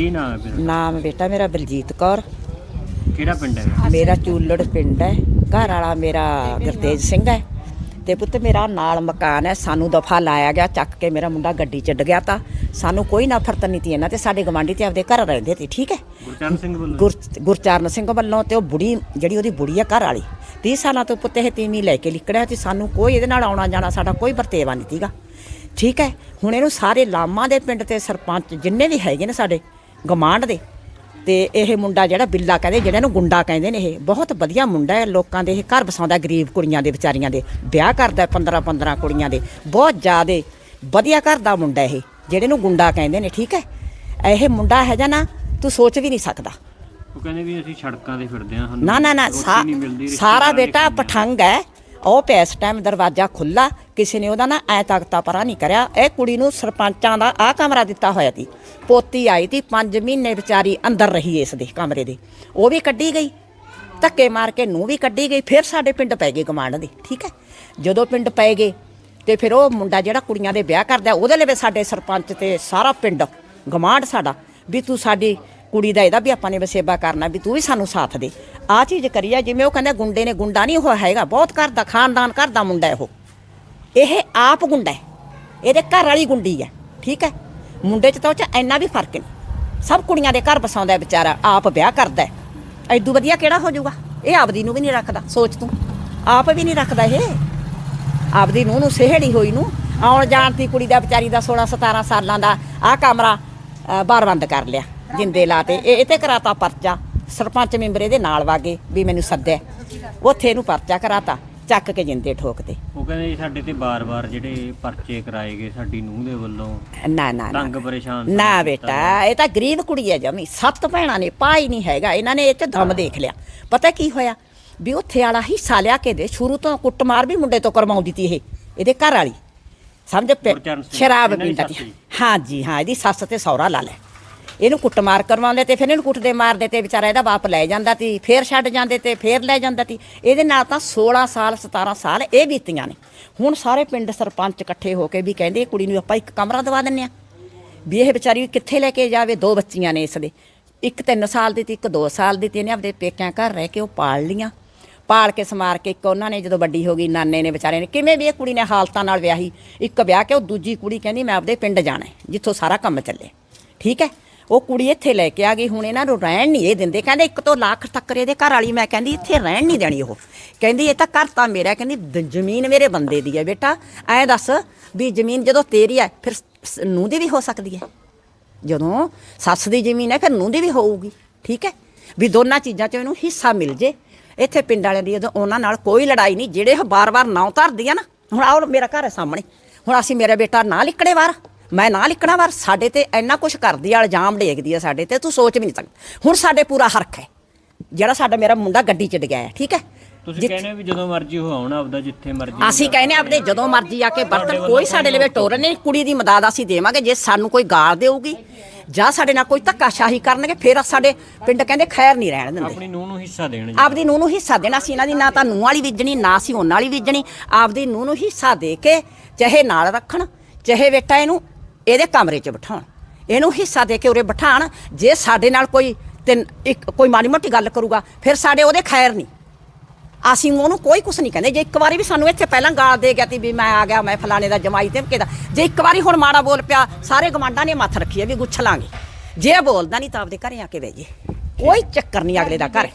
ਕੀ ਨਾਮ ਹੈ ਫਿਰ ਨਾਮ ਬੇਟਾ ਮੇਰਾ ਬਲਜੀਤ ਕੌਰ। ਕਿਹੜਾ ਪਿੰਡ ਹੈ ਮੇਰਾ ਚੂਲੜ ਪਿੰਡ ਹੈ। ਘਰ ਵਾਲਾ ਮੇਰਾ ਗੁਰਤੇਜ ਸਿੰਘ ਹੈ। ਤੇ ਪੁੱਤ ਮੇਰਾ ਨਾਲ ਮਕਾਨ ਹੈ। ਸਾਨੂੰ ਦਫਾ ਲਾਇਆ ਗਿਆ ਚੱਕ ਕੇ ਮੇਰਾ ਮੁੰਡਾ ਗੱਡੀ ਚ ਗਿਆ ਤਾਂ। ਸਾਨੂੰ ਕੋਈ ਨਫ਼ਰਤ ਨਹੀਂ ਤੀ ਇਹਨਾਂ ਤੇ। ਸਾਡੇ ਗਵਾਂਢੀ ਤੇ ਆਪਦੇ ਘਰ ਰਹਿੰਦੇ ਸੀ ਠੀਕ ਹੈ? ਗੁਰਚਰਨ ਸਿੰਘ ਵੱਲੋਂ? ਗੁਰ ਗੁਰਚਰਨ ਸਿੰਘ ਵੱਲੋਂ ਤੇ ਉਹ ਬੁੜੀ ਜਿਹੜੀ ਉਹਦੀ ਬੁੜੀ ਆ ਘਰ ਵਾਲੀ। 30 ਸਾਲਾਂ ਤੋਂ ਪੁੱਤ ਇਹ ਤੀਵੀਂ ਲੈ ਕੇ ਲਿਕੜਿਆ ਤੇ ਸਾਨੂੰ ਕੋਈ ਇਹਦੇ ਨਾਲ ਆਉਣਾ ਜਾਣਾ ਸਾਡਾ ਕੋਈ ਵਰਤੇਵਾ ਨਹੀਂ ਸੀਗਾ। ਠੀਕ ਹੈ? ਹੁਣ ਇਹਨੂੰ ਸਾਰੇ ਲਾਮਾਂ ਦੇ ਪਿੰਡ ਤੇ ਸਰਪੰਚ ਜਿੰਨੇ ਵੀ ਹੈਗੇ ਨੇ ਸਾਡੇ ਗਮਾਂਡ ਦੇ। ਤੇ ਇਹ ਮੁੰਡਾ ਜਿਹੜਾ ਬਿੱਲਾ ਕਹਿੰਦੇ ਜਿਹੜਾ ਨੂੰ ਗੁੰਡਾ ਕਹਿੰਦੇ ਨੇ ਇਹ ਬਹੁਤ ਵਧੀਆ ਮੁੰਡਾ ਹੈ ਲੋਕਾਂ ਦੇ ਇਹ ਘਰ ਬਸਾਉਂਦਾ ਗਰੀਬ ਕੁੜੀਆਂ ਦੇ ਵਿਚਾਰੀਆਂ ਦੇ। ਵਿਆਹ ਕਰਦਾ 15 15 ਕੁੜੀਆਂ ਦੇ। ਬਹੁਤ ਜ਼ਿਆਦੇ ਵਧੀਆ ਘਰ ਦਾ ਮੁੰਡਾ ਇਹ ਜਿਹੜੇ ਨੂੰ ਗੁੰਡਾ ਕਹਿੰਦੇ ਨੇ ਠੀਕ ਹੈ? ਇਹ ਮੁੰਡਾ ਹੈ ਜਾਂ ਨਾ ਤੂੰ ਸੋਚ ਵੀ ਨਹੀਂ ਸਕਦਾ। ਉਹ ਕਹਿੰਦੇ ਵੀ ਅਸੀਂ ਸੜਕਾਂ ਤੇ ਫਿਰਦੇ ਹਾਂ ਸਾਨੂੰ ਨਾ ਨਾ ਨਾ ਸਾਰਾ ਬੇਟਾ। ਪਠੰਗ ਹੈ। ਉਹ ਪੈ ਇਸ ਟਾਈਮ ਦਰਵਾਜ਼ਾ ਖੁੱਲਾ ਕਿਸੇ ਨੇ ਉਹਦਾ ਨਾ ਐ ਤਖਤਾ ਪਰਾ ਨਹੀਂ ਕਰਿਆ। ਇਹ ਕੁੜੀ ਨੂੰ ਸਰਪੰਚਾਂ ਦਾ ਆ ਕਮਰਾ ਦਿੱਤਾ ਹੋਇਆ ਸੀ। ਪੋਤੀ ਆਈ ਸੀ 5 ਮਹੀਨੇ ਵਿਚਾਰੀ ਅੰਦਰ ਰਹੀ ਇਸ ਦੇ ਕਮਰੇ ਦੇ। ਉਹ ਵੀ ਕੱਢੀ ਗਈ। ਧੱਕੇ ਮਾਰ ਕੇ ਨੂੰ ਵੀ ਕੱਢੀ ਗਈ। ਫਿਰ ਸਾਡੇ ਪਿੰਡ ਪੈ ਗਏ ਗਮਾਂਡ ਦੇ, ਠੀਕ ਹੈ? ਜਦੋਂ ਪਿੰਡ ਪੈ ਗਏ ਤੇ ਫਿਰ ਉਹ ਮੁੰਡਾ ਜਿਹੜਾ ਕੁੜੀਆਂ ਦੇ ਵਿਆਹ ਕਰਦਾ, ਉਹਦੇ ਲਈ ਵੀ ਸਾਡੇ ਸਰਪੰਚ ਤੇ ਸਾਰਾ ਪਿੰਡ ਗਮਾਂਡ ਸਾਡਾ ਵੀ ਤੂੰ ਸਾਡੀ ਕੁੜੀ ਦਾ ਇਹਦਾ ਵੀ ਆਪਾਂ ਨੇ ਵਸੇਬਾ ਕਰਨਾ, ਵੀ ਤੂੰ ਵੀ ਸਾਨੂੰ ਸਾਥ ਦੇ। ਆ ਚੀਜ਼ ਕਰੀ ਆ, ਜਿਵੇਂ ਉਹ ਕਹਿੰਦੇ ਗੁੰਡੇ ਨੇ ਗੁੰਡਾ ਨਹੀਂ, ਉਹ ਹੈਗਾ। ਬਹੁਤ ਘਰ ਦਾ, ਖਾਨਦਾਨ ਘਰ ਦਾ ਮੁੰਡਾ ਹੈ ਉਹ। ਇਹ ਆਪ ਗੁੰਡਾ ਹੈ। ਇਹਦੇ ਘਰ ਵਾਲੀ ਗੁੰਡੀ ਹੈ, ਠੀਕ ਹੈ? ਮੁੰਡੇ 'ਚ ਤਾਂ ਉਹ 'ਚ ਇੰਨਾ ਵੀ ਫ਼ਰਕ ਨਹੀਂ। ਸਭ ਕੁੜੀਆਂ ਦੇ ਘਰ ਬਸਾਉਂਦਾ ਵਿਚਾਰਾ, ਆਪ ਵਿਆਹ ਕਰਦਾ ਹੈ। ਐਦੂ ਵਧੀਆ ਕਿਹੜਾ ਹੋ ਜਾਊਗਾ? ਇਹ ਆਪਦੀ ਨੂੰ ਵੀ ਨਹੀਂ ਰੱਖਦਾ, ਸੋਚ ਤੂੰ। ਆਪ ਵੀ ਨਹੀਂ ਰੱਖਦਾ ਇਹ। ਆਪਦੀ ਨੂੰ ਨੂੰ ਸਿਹੜੀ ਹੋਈ ਨੂੰ ਆਉਣ ਜਾਣ ਦੀ ਕੁੜੀ ਦਾ ਵਿਚਾਰੀ ਦਾ 16 17 ਸਾਲਾਂ ਦਾ ਆ ਕਮਰਾ ਬਾਰ ਬੰਦ ਕਰ ਲਿਆ, ਜਿੰਦੇ ਲਾਤੇ ਇਹ ਇਹ ਤੇ ਕਰਾਤਾ ਪਰਚਾ, ਸਰਪੰਚ ਮੈਂਬਰ ਇਹਦੇ ਨਾਲ ਵਾਗੇ ਵੀ ਮੈਨੂੰ ਸੱਦਿਆ। ਉੱਥੇ ਇਹਨੂੰ ਪਰਚਾ ਕਰਾਤਾ। ਚੱਕ ਕੇ ਜਿੰਦੇ ਠੋਕਦੇ ਉਹ ਕਹਿੰਦੇ ਜੀ ਸਾਡੇ ਤੇ ਬਾਰ-ਬਾਰ ਜਿਹੜੇ ਪਰਚੇ ਕਰਾਏ ਗਏ ਸਾਡੀ ਨੂੰਹ ਦੇ ਵੱਲੋਂ। ਨਾ ਨਾ ਨਾ। ਤੰਗ ਪਰੇਸ਼ਾਨ ਨਾ ਬੇਟਾ ਇਹ ਤਾਂ ਗਰੀਬ ਕੁੜੀ ਹੈ ਜਮੀ। ਸੱਤ ਭੈਣਾਂ ਨੇ ਪਾਈ ਨਹੀਂ ਹੈਗਾ। ਇਹਨਾਂ ਨੇ ਇਹ ਚ ਦਮ ਦੇਖ ਲਿਆ। ਪਤਾ ਕੀ ਹੋਇਆ? ਵੀ ਉੱਥੇ ਵਾਲਾ ਹਿੱਸਾ ਲਿਆ ਕੇ ਦੇ ਸ਼ੁਰੂ ਤੋਂ ਕੁੱਟਮਾਰ ਵੀ ਮੁੰਡੇ ਤੋਂ ਕਰਵਾਉਂਦੀ ਤੀ ਇਹ ਇਹਦੇ ਘਰ ਵਾਲੀ। ਸਮਝ ਪੈ ਗੁਰਚਰਨ ਸਿੰਘ, ਸ਼ਰਾਬ ਇਹਨਾਂ ਦੀ ਪੀਂਦਾ ਸੱਸ ਤੀ ਜੀ। ਹਾਂ ਜੀ ਹਾਂ ਇਹਦੀ ਸੱਸ ਤੇ ਸਹੁਰਾ ਲਾ ਲੈ ਇਹਨੂੰ ਕੁੱਟਮਾਰ ਕਰਵਾਉਂਦੇ ਤੇ ਫਿਰ ਇਹਨੂੰ ਕੁੱਟਦੇ ਮਾਰਦੇ ਤੇ ਵਿਚਾਰਾ ਇਹਦਾ ਬਾਪ ਲੈ ਜਾਂਦਾ ਤੀ, ਫੇਰ ਛੱਡ ਜਾਂਦੇ ਤੇ ਫੇਰ ਲੈ ਜਾਂਦਾ ਤੀ। ਇਹਦੇ ਨਾਲ ਤਾਂ 16 ਸਾਲ 17 ਸਾਲ ਇਹ ਬੀਤੀਆਂ ਨੇ। ਹੁਣ ਸਾਰੇ ਪਿੰਡ ਸਰਪੰਚ ਇਕੱਠੇ ਹੋ ਕੇ ਵੀ ਕਹਿੰਦੇ ਇਹ ਕੁੜੀ ਨੂੰ ਆਪਾਂ ਇੱਕ ਕਮਰਾ ਦਵਾ ਦਿੰਨੇ ਆ ਵੀ ਇਹ ਵਿਚਾਰੀ ਕਿੱਥੇ ਲੈ ਕੇ ਜਾਵੇ? ਦੋ ਬੱਚੀਆਂ ਨੇ ਇਸ ਦੇ। ਇੱਕ 3 ਸਾਲ ਦੀ ਤੇ, ਇੱਕ 2 ਸਾਲ ਦੀ ਤੇ। ਇਹਨੇ ਆਪਦੇ ਪੇਕਿਆਂ ਘਰ ਰਹਿ ਕੇ ਉਹ ਪਾਲ ਲੀਆਂ ਪਾਲ ਕੇ ਸਮਾਰ ਕੇ ਇੱਕ ਉਹਨਾਂ ਨੇ ਜਦੋਂ ਵੱਡੀ ਹੋ ਗਈ, ਨਾਨੇ ਨੇ ਵਿਚਾਰੇ ਨੇ ਕਿਵੇਂ ਵੀ ਇਹ ਕੁੜੀ ਨੇ ਹਾਲਤਾਂ ਨਾਲ ਵਿਆਹੀ। ਇੱਕ ਵਿਆਹ ਕੇ ਉਹ ਦੂਜੀ ਕੁੜੀ ਕਹਿੰਦੀ ਮੈਂ ਆਪਦੇ ਪਿੰਡ ਜਾਣਾ ਜਿੱਥੋਂ ਸਾਰਾ ਕੰਮ ਚੱਲੇ। ਠੀਕ ਹੈ? ਉਹ ਕੁੜੀ ਇੱਥੇ ਲੈ ਕੇ ਆ ਗਈ, ਹੁਣ ਇਹਨਾਂ ਨੂੰ ਰਹਿਣ ਨਹੀਂ ਇਹ ਦਿੰਦੇ। ਕਹਿੰਦੇ ਇੱਕ ਤੋਂ ਲੱਖ ਤੱਕ ਇਹਦੇ ਘਰ ਵਾਲੀ, ਮੈਂ ਕਹਿੰਦੀ ਇੱਥੇ ਰਹਿਣ ਨਹੀਂ ਦੇਣੀ ਉਹ। ਕਹਿੰਦੀ ਇਹ ਤਾਂ ਘਰ ਤਾਂ ਮੇਰਾ, ਕਹਿੰਦੀ ਦ- ਜ਼ਮੀਨ ਮੇਰੇ ਬੰਦੇ ਦੀ ਹੈ ਬੇਟਾ। ਐਂ ਦੱਸ ਵੀ ਜ਼ਮੀਨ ਜਦੋਂ ਤੇਰੀ ਹੈ, ਫਿਰ ਸ- ਨੂੰਹ ਦੀ ਵੀ ਹੋ ਸਕਦੀ ਹੈ। ਜਦੋਂ ਸੱਸ ਦੀ ਜ਼ਮੀਨ ਹੈ, ਫਿਰ ਨੂੰਹ ਦੀ ਵੀ ਹੋਊਗੀ, ਠੀਕ ਹੈ? ਵੀ ਦੋਨਾਂ ਚੀਜ਼ਾਂ 'ਚ ਇਹਨੂੰ ਹਿੱਸਾ ਮਿਲ ਜੇ। ਇੱਥੇ ਪਿੰਡ ਵਾਲਿਆਂ ਦੀ ਜਦੋਂ ਉਹਨਾਂ ਨਾਲ ਕੋਈ ਲੜਾਈ ਨਹੀਂ, ਜਿਹੜੇ ਉਹ ਬਾਰ-ਬਾਰ ਨਾਂ ਧਰਦੀ ਆ ਨਾ, ਹੁਣ ਆਹ ਮੇਰਾ ਘਰ ਹੈ ਸਾਹਮਣੇ। ਹੁਣ ਅਸੀਂ ਮੇਰਾ ਬੇਟਾ ਨਾ ਲਿਕੜੇ ਵਾਰ। ਮੈਂ ਨਾ ਲਿਕਣਾ ਵਾਰ ਸਾਡੇ ਤੇ ਇੰਨਾ ਕੁਝ ਕਰਦੀ ਆ ਇਲਜ਼ਾਮ ਡੇਗਦੀ ਆ ਸਾਡੇ ਤੇ ਤੂੰ ਸੋਚ ਵੀ ਨਹੀਂ ਸਕਦਾ। ਹੁਣ ਸਾਡੇ ਪੂਰਾ ਹਰਖ ਹੈ। ਜਿਹੜਾ ਸਾਡਾ ਮੇਰਾ ਮੁੰਡਾ ਗੱਡੀ 'ਚ ਡਿੱਗਿਆ ਹੈ ਠੀਕ ਹੈ? ਤੁਸੀਂ ਕਹਿੰਦੇ ਹੋ ਵੀ ਜਦੋਂ ਮਰਜ਼ੀ ਉਹ ਆਉਣਾ ਆਪਦਾ ਜਿੱਥੇ ਮਰਜ਼ੀ ਅਸੀਂ ਕਹਿੰਦੇ ਆਪਦੇ ਜਦੋਂ ਮਰਜ਼ੀ ਆ ਕੇ ਬਰਤਨ ਕੋਈ ਸਾਡੇ ਲਈ ਟੋਰਨ ਨਹੀਂ ਕੁੜੀ ਦੀ ਮਦਦ ਅਸੀਂ ਦੇਵਾਂਗੇ ਜੇ ਸਾਨੂੰ ਕੋਈ ਗਾਲ ਦੇਊਗੀ ਜਾਂ ਸਾਡੇ ਨਾਲ ਕੋਈ ਧੱਕਾਸ਼ਾਹੀ ਕਰਨਗੇ ਫਿਰ ਸਾਡੇ ਪਿੰਡ ਕਹਿੰਦੇ ਖੈਰ ਨਹੀਂ ਰਹਿਣ ਦਿੰਦੇ। ਆਪਣੀ ਨੂੰਹ ਨੂੰ ਹਿੱਸਾ ਦੇਣ ਜੀ। ਆਪਦੀ ਨੂੰਹ ਨੂੰ ਹਿੱਸਾ ਦੇਣਾ ਸੀ ਇਹਨਾਂ ਦੀ ਨਾ ਤਾਂ ਨੂੰਹ ਵਾਲੀ ਬੀਜਣੀ ਨਾ ਸੀ ਉਹਨਾਂ ਵਾਲੀ ਬੀਜਣੀ। ਆਪਦੀ ਨੂੰਹ ਨੂੰ ਹਿੱਸਾ ਦੇ ਕੇ ਚਾਹੇ ਨਾਲ ਰੱਖਣ ਚਾਹੇ ਬੇਟਾ ਇਹਨੂੰ ਇਹਦੇ ਕਮਰੇ 'ਚ ਬਿਠਾਉਣ। ਇਹਨੂੰ ਹਿੱਸਾ ਦੇ ਕੇ ਉਰੇ ਬਿਠਾਣ ਜੇ ਸਾਡੇ ਨਾਲ ਕੋਈ ਤਿੰਨ, ਇੱਕ, ਕੋਈ ਮਾੜੀ ਮੋਟੀ ਗੱਲ ਕਰੂਗਾ, ਫਿਰ ਸਾਡੇ ਉਹਦੇ ਖੈਰ ਨਹੀਂ। ਅਸੀਂ ਉਹਨੂੰ ਕੋਈ ਕੁਛ ਨਹੀਂ ਕਹਿੰਦੇ। ਜੇ ਇੱਕ ਵਾਰੀ ਵੀ ਸਾਨੂੰ ਇੱਥੇ ਪਹਿਲਾਂ ਗਾਲ ਦੇ ਗਿਆ ਤੀ ਵੀ ਮੈਂ ਆ ਗਿਆ, ਮੈਂ ਫਲਾਣੇ ਦਾ ਜਮਾਈ ਤੇ ਦਾ ਜੇ ਇੱਕ ਵਾਰੀ ਹੁਣ ਮਾੜਾ ਬੋਲ ਪਿਆ, ਸਾਰੇ ਗਵਾਂਢਾਂ ਨੇ ਮੱਥ ਰੱਖੀ ਹੈ ਵੀ ਗੁੱਛ ਲਾਂਗੇ। ਜੇ ਬੋਲਦਾ ਨਹੀਂ ਤਾਂ ਆਪਦੇ ਘਰੇ ਆ ਕੇ ਬਹਿ ਜੇ। ਕੋਈ ਚੱਕਰ ਨਹੀਂ ਅਗਲੇ ਦਾ ਘਰ।